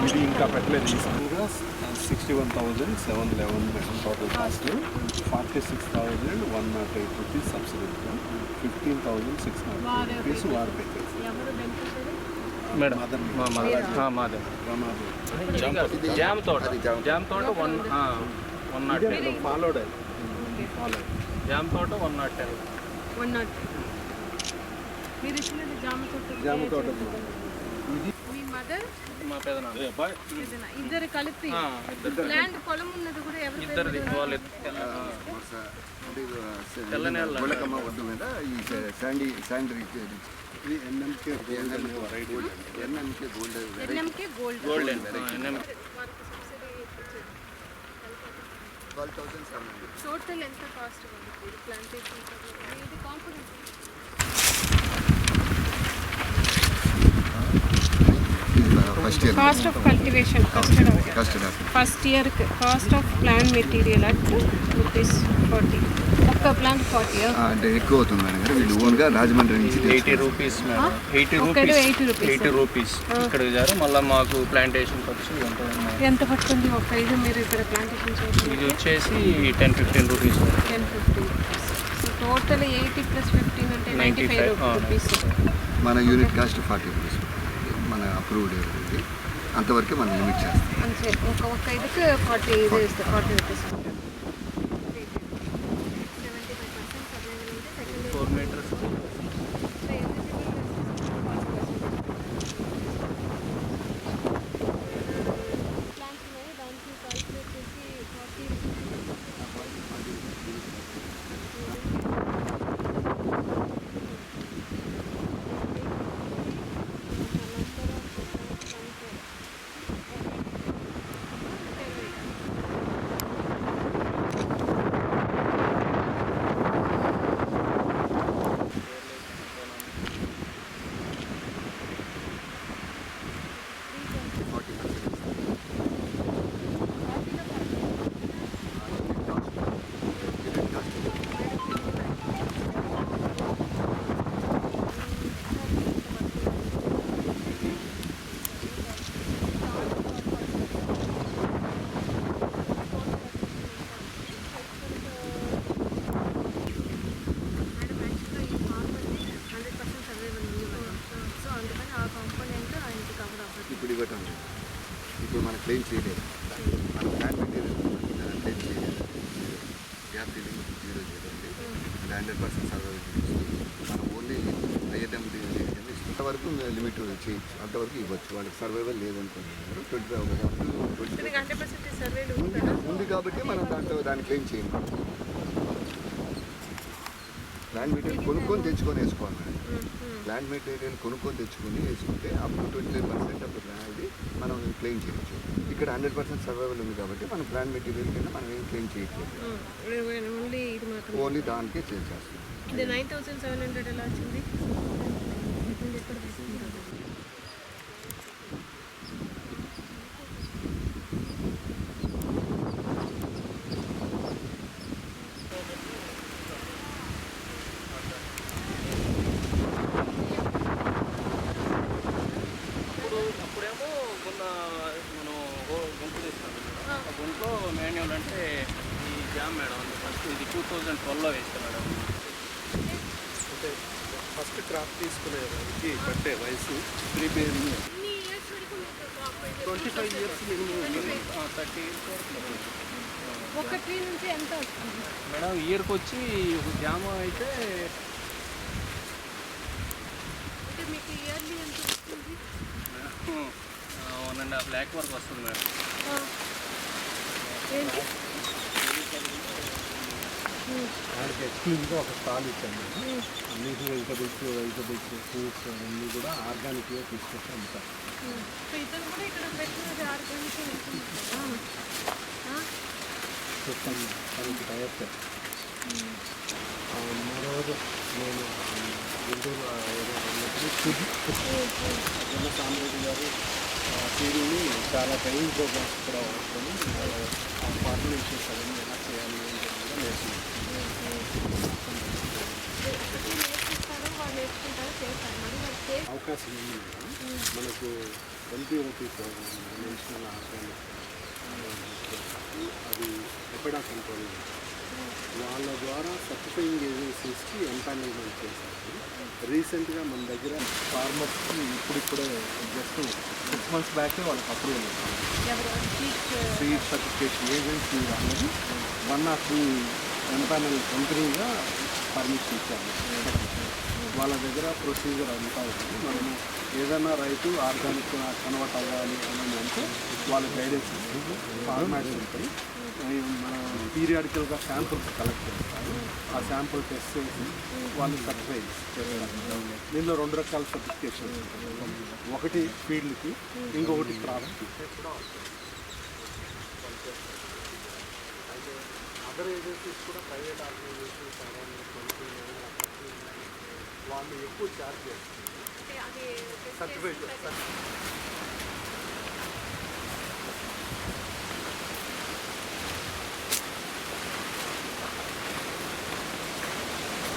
ఇది ఇంకా పెట్టలేదు ఈ సంగా sixty one thousand seven eleven total cost forty six thousand one nought eight rupees subsidy fifteen thousand six nought rupees వారు పెట్టేసి ఎవరు బెనిఫిషరీ మేడం మదర్ మా మదర్ ఆ, మాదే జామ్ తోట జామ్ తోట one one nought ten followed follow jam తోట one nought ten one nought మీరు ఇచ్చినది జామ తోట జామ తోట మీ మదర్ మా పెదనాన్న ఇద్దరు కలిపి ఆ, ఇద్దరు ల్యాండ్ పొలం ఉన్నది కూడా ఎవరు ఇద్దరిది వాళ్ళు తెల్ల నేల గొల్లకమ్మ ఒడ్డు మీద ఈ శాండీ శాండీ ఇది ఎన్ఎంకే గోల్డ్ అనే variety NMK gold NMK gold golden twelve thousand seven hundred total ఎంత కాస్ట్ ఉంది? ప్లాంటేషన్ ఇది component first year cost of cultivation custard custard first year cost of plant material at ఎక్కువ అవుతుంది మేడం. గారు వీళ్ళు ఓన్గా రాజమండ్రి నుంచి eighty rupees madam. Eighty rupees 80 rupees. Eighty rupees ఇక్కడ జారు మళ్ళీ మాకు ప్లాంటేషన్ ఖర్చు ఎంత పడుతుంది? ఒక ఇది మీరు ఇక్కడ ప్లాంటేషన్ ఇది వచ్చేసి ten fifteen rupees ten fifteen so total eighty plus fifteen అంటే నైంటీ 95, ఫైవ్. రూపీస్ మన యూనిట్ కాస్ట్ ఫార్టీ రూపీస్ మన అప్రూవ్డ్ ఇది అంతవరకే మనం లిమిట్ చేస్తాం. అంతే. ఒక ఒక్క ఇదికి ఫార్టీ ఇది ఫార్టీ రూపీస్ मीटर्स అవ్వదు ఇప్పుడు ఇవ్వటం లేదు ఇప్పుడు మనం క్లెయిమ్ చేయలేదు మనం ల్యాండ్ మెటీరియల్ క్లెయిమ్ చేయలేదు గ్యాప్ డీలింగ్ జీరో జీరో ఉంది హండ్రెడ్ పర్సెంట్ సర్వైవ్ మనం ఓన్లీ ఐఎన్ఎం అంతవరకు లిమిట్ చేయొచ్చు అంతవరకు ఇవ్వచ్చు. వాళ్ళకి సర్వైవల్ లేదనుకుంటున్నారు ట్వంటీ ఉంది కాబట్టి మనం దాంట్లో దాన్ని క్లెయిమ్ చేయం ల్యాండ్ మెటీరియల్ కొనుక్కొని తెచ్చుకొని వేసుకోవాలి. మేడం ల్యాండ్ మెటీరియల్ కొనుక్కొని తెచ్చుకొని వేసుకుంటే అప్పుడు ట్వంటీ ఫైవ్ పర్సెంట్ అప్పుడు ఇది మనం క్లెయిమ్ చేయొచ్చు. ఇక్కడ హండ్రెడ్ పర్సెంట్ సర్వైవల్ ఉంది కాబట్టి మనం ప్లాన్ మెటీరియల్ కింద మనం ఏం క్లెయిమ్ చేయట్లేదు. ఓన్లీ ఓన్లీ దానికే చేసేస్తాం. ఇది నైన్ థౌసండ్ సెవెన్ హండ్రెడ్ ఎలా వచ్చింది? గుంట్లో మాన్యువల్ అంటే ఈ జామ్ మేడం ఫస్ట్ ఇది టూ థౌజండ్ ట్వెల్వ్లో వేస్తాం మేడం. అంటే ఫస్ట్ క్రాప్ తీసుకునే ఇది పట్టే వయసు ఇయర్స్ అయితే ట్వంటీ ఫైవ్ ఇయర్స్ థర్టీ ఒక ట్రీ నుంచి ఎంత వస్తుంది? మేడం ఇయర్కి వచ్చి ఒక జామ అయితే అంటే మీకు ఇయర్లీ ఎంత వస్తుంది? వన్ అండ్ హాఫ్ ల్యాక్ వరకు వస్తుంది మేడం. ఆ. ఎక్స్క్లూజివ్గా ఒక స్టాల్ ఇచ్చాము అన్నిటి వెజిటబుల్స్ వెజిటబుల్స్ ఫ్రూట్స్ అన్నీ కూడా ఆర్గానిక్గా తీసుకొచ్చి అమ్ముతారు చెప్తాను తనకి టైప్ మరోజు నేను గుంటూరు ఏదో ఉన్నప్పుడు జన గారు టీవీని చాలా ట్రైనింగ్ ప్రోగ్రామ్స్ కూడా వాడుకొని ఆ ఫార్ములేషన్స్ అవన్నీ ఎలా చేయాలి అని కూడా అవకాశం ఉంది మేడం మనకు ఎన్పిఓపి ప్రోగ్రామ్ నేషనల్ ఆర్గానిక్ అది ఎక్కడా కంట్రోల్ వాళ్ళ ద్వారా సర్టిఫైయింగ్ ఏజెన్సీస్కి ఎంపానల్మెంట్ చేశారు. రీసెంట్గా మన దగ్గర ఫార్మర్స్కి ఇప్పుడిప్పుడే జస్ట్ సిక్స్ మంత్స్ బ్యాకే వాళ్ళకి అప్రూవల్ సీడ్ సర్టిఫికేషన్ ఏజెన్సీ అనేది వన్ ఆఫ్ ది ఎంపానల్ కంపెనీగా పర్మిషన్ ఇచ్చారు. వాళ్ళ దగ్గర ప్రొసీజర్ అంతా ఉంది. మనము ఏదైనా రైతు ఆర్గానిక్ కన్వర్ట్ అవ్వాలి అని అంటే వాళ్ళ గైడెన్స్ ఫార్మాట్స్ ఉంటాయి మనం పీరియాడికల్గా శాంపుల్స్ కలెక్ట్ చేస్తారు. ఆ శాంపుల్ టెస్ట్ చేసి వాళ్ళు సర్టిఫై చేస్తారు. దీనిలో రెండు రకాల సర్టిఫికేషన్ ఒకటి ఫీల్డ్కి ఇంకొకటి క్రాప్కి అదర్ ఏజెన్సీస్ కూడా ప్రైవేట్ ఆర్గనైజేషన్స్ వాళ్ళు ఎక్కువ ఛార్జ్ చేస్తారు. సర్టిఫికేట్